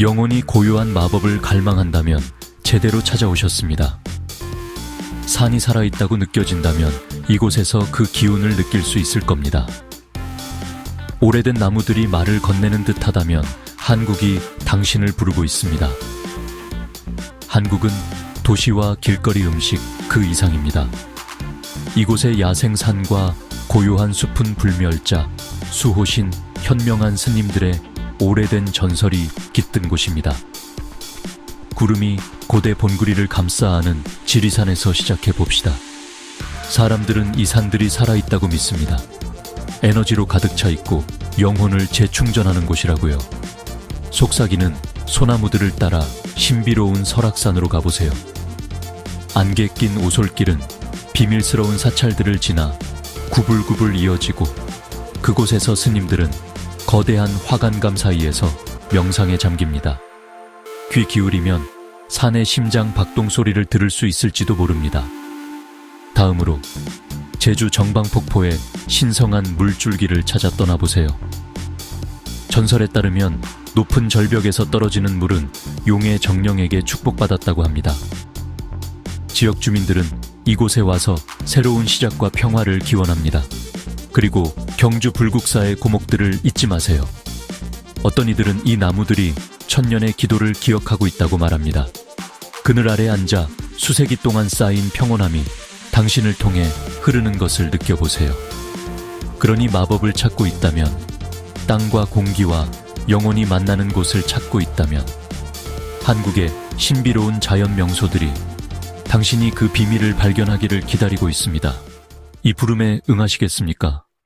영혼이 고요한 마법을 갈망한다면 제대로 찾아오셨습니다. 산이 살아있다고 느껴진다면 이곳에서 그 기운을 느낄 수 있을 겁니다. 오래된 나무들이 말을 건네는 듯 하다면 한국이 당신을 부르고 있습니다. 한국은 도시와 길거리 음식 그 이상입니다. 이곳의 야생산과 고요한 숲은 불멸자, 수호신, 현명한 스님들의 오래된 전설이 깃든 곳입니다. 구름이 고대 본구리를 감싸 안은 지리산에서 시작해 봅시다. 사람들은 이 산들이 살아있다고 믿습니다. 에너지로 가득 차 있고 영혼을 재충전하는 곳이라고요. 속삭이는 소나무들을 따라 신비로운 설악산으로 가보세요. 안개 낀 오솔길은 비밀스러운 사찰들을 지나 구불구불 이어지고 그곳에서 스님들은 거대한 화관감 사이에서 명상에 잠깁니다. 귀 기울이면 산의 심장 박동 소리를 들을 수 있을지도 모릅니다. 다음으로 제주 정방폭포의 신성한 물줄기를 찾아 떠나보세요. 전설에 따르면 높은 절벽에서 떨어지는 물은 용의 정령에게 축복받았다고 합니다. 지역 주민들은 이곳에 와서 새로운 시작과 평화를 기원합니다. 그리고 경주 불국사의 고목들을 잊지 마세요. 어떤 이들은 이 나무들이 천년의 기도를 기억하고 있다고 말합니다. 그늘 아래 앉아 수세기 동안 쌓인 평온함이 당신을 통해 흐르는 것을 느껴보세요. 그러니 마법을 찾고 있다면, 땅과 공기와 영혼이 만나는 곳을 찾고 있다면, 한국의 신비로운 자연 명소들이 당신이 그 비밀을 발견하기를 기다리고 있습니다. 이 부름에 응하시겠습니까?